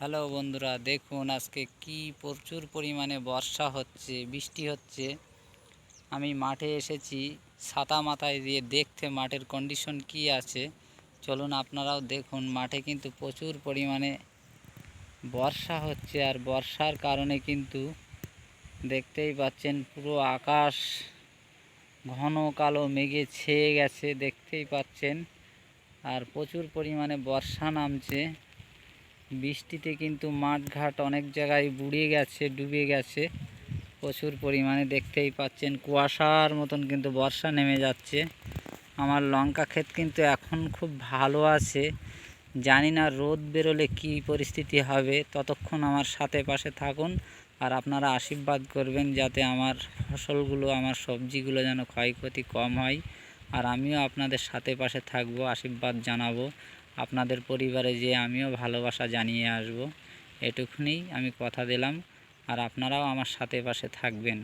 Hello বন্ধুরা, দেখুন আজকে কি প্রচুর পরিমাণে বর্ষা হচ্ছে, বৃষ্টি হচ্ছে। আমি মাঠে এসেছি, ছাতা মাথায় দিয়ে দেখতে মাঠের কন্ডিশন কি আছে। চলুন আপনারাও দেখুন, মাঠে কিন্তু প্রচুর পরিমাণে বর্ষা হচ্ছে আর বর্ষার কারণে কিন্তু দেখতেই পাচ্ছেন পুরো আকাশ ঘন কালো মেঘে ছেয়ে গেছে, দেখতেই পাচ্ছেন। আর প্রচুর পরিমাণে বর্ষা নামছে। বৃষ্টিতে কিন্তু মাঠঘাট অনেক জায়গায় বুড়ে গেছে ডুবে গেছে। প্রচুর পরিমাণে দেখতেই পাচ্ছেন, কুয়াশার মতন কিন্তু বর্ষা নেমে যাচ্ছে। আমার লঙ্কা ক্ষেত কিন্তু এখন খুব ভালো আছে। জানি না রোদ বেরোলে কী পরিস্থিতি হবে। ততক্ষণ আমার সাথে পাশে থাকুন আর আপনারা আশীর্বাদ করবেন যাতে আমার ফসলগুলো, আমার সবজিগুলো যেন ক্ষয়ক্ষতি কম হয়। আর আমিও আপনাদের সাথে পাশে থাকব, আশীর্বাদ জানাব। আপনাদের পরিবারে যে আমিও ভালোবাসা জানিয়ে আসব এটুকুনি আমি কথা দিলাম। আর আপনারাও আমার সাথে পাশে থাকবেন।